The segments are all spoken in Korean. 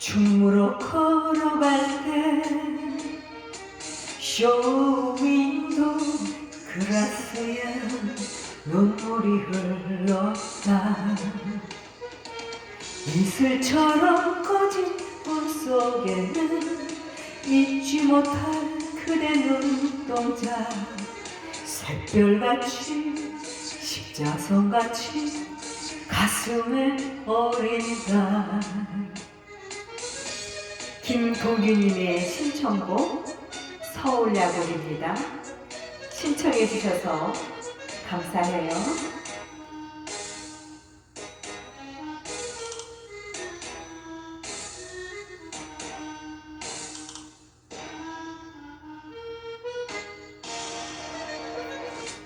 춤으로 걸어갈 때 쇼윈도 그라스에 눈물이 흘렀다. 이슬처럼 꺼진 꿈속에는 잊지 못할 그대 눈동자. 샛별같이 십자선같이 가슴에 어린다 김동규님의 신청곡 서울야곡입니다. 신청해 주셔서 감사해요.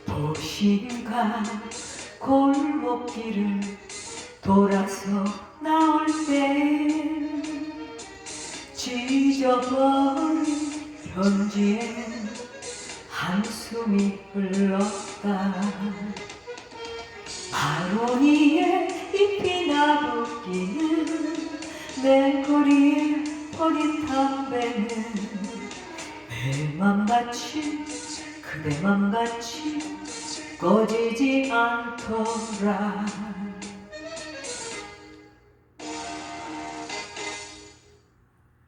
도심가 골목길을 돌아서 나올 때 찢어버린 편지엔 한숨이 흘렀다. 아로니에 잎이 나붓기는 내 거리에 버린 담배는 내 맘같이 그대 맘같이 꺼지지 않더라